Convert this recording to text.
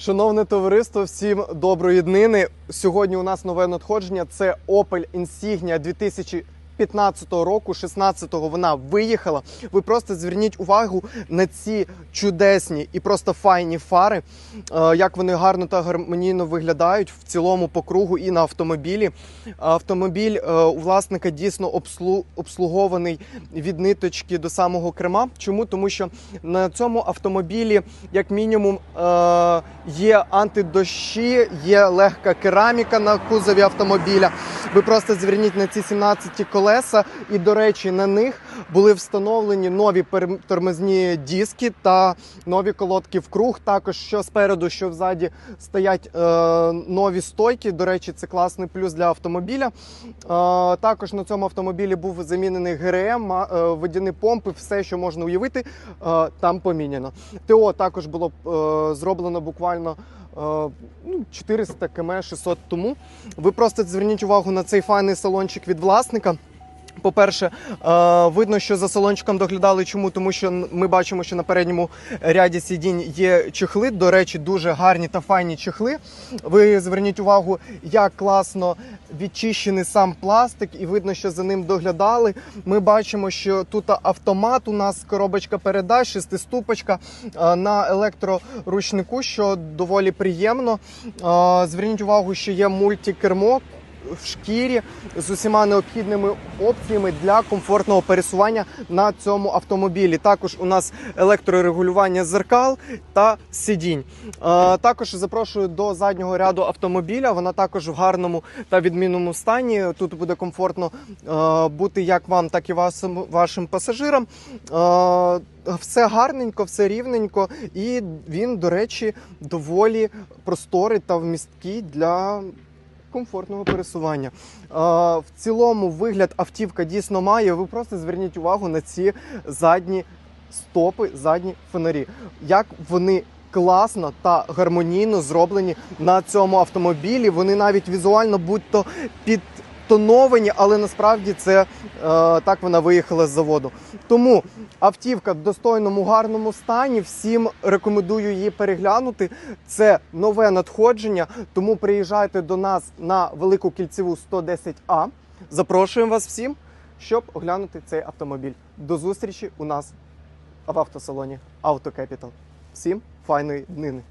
Шановне товариство, всім доброї днини. Сьогодні у нас нове надходження. Це Opel Insignia 2015 року. 16-го вона виїхала. Ви просто зверніть увагу на ці чудесні і просто файні фари, е, як вони гарно та гармонійно виглядають в цілому по кругу і на автомобілі. Автомобіль е, у власника дійсно обслугований від ниточки до самого крема. Чому? Тому що на цьому автомобілі, як мінімум, е, є антидощі, є легка кераміка на кузові автомобіля. Ви просто зверніть на ці 17 колеса, і, до речі, на них були встановлені нові тормозні диски та нові колодки в круг. Також що спереду, що ззаді стоять е, нові стойки. До речі, це класний плюс для автомобіля. Е, також на цьому автомобілі був замінений ГРМ, е, водяні помпи, все, що можна уявити, е, там поміняно. ТО також було е, зроблено буквально. е, Ну, 400 км 600 тому. Ви просто зверніть увагу на цей файний салончик від власника. По-перше, е, видно, що за салончиком доглядали. Чому? Тому що ми бачимо, що на передньому ряді сидінь є чехли. До речі, дуже гарні та файні чехли. Ви зверніть увагу, як класно відчищений сам пластик, і видно, що за ним доглядали. Ми бачимо, що тут автомат у нас коробочка передач, шестиступочка е, на електроручнику, що доволі приємно. Е, Зверніть увагу, що є мультикермо в шкірі з усіма необхідними опціями для комфортного пересування на цьому автомобілі. Також у нас електрорегулювання зеркал та сидінь. Е, Також запрошую до заднього ряду автомобіля. Вона також в гарному та відмінному стані. Тут буде комфортно е, бути як вам, так і вашим, пасажирам. Е, Все гарненько, все рівненько, і він, до речі, доволі просторий та вмісткий для комфортного пересування. В цілому вигляд автівка дійсно має. Ви просто зверніть увагу на ці задні стопи, задні фонарі. Як вони класно та гармонійно зроблені на цьому автомобілі. Вони навіть візуально будь-то підтоновані, але насправді це е, так вона виїхала з заводу. Тому автівка в достойному гарному стані. Всім рекомендую її переглянути. Це нове надходження. Тому приїжджайте до нас на велику кільцеву 110А. Запрошуємо вас всім, щоб оглянути цей автомобіль. До зустрічі у нас в автосалоні Auto Capital. Всім файної днини!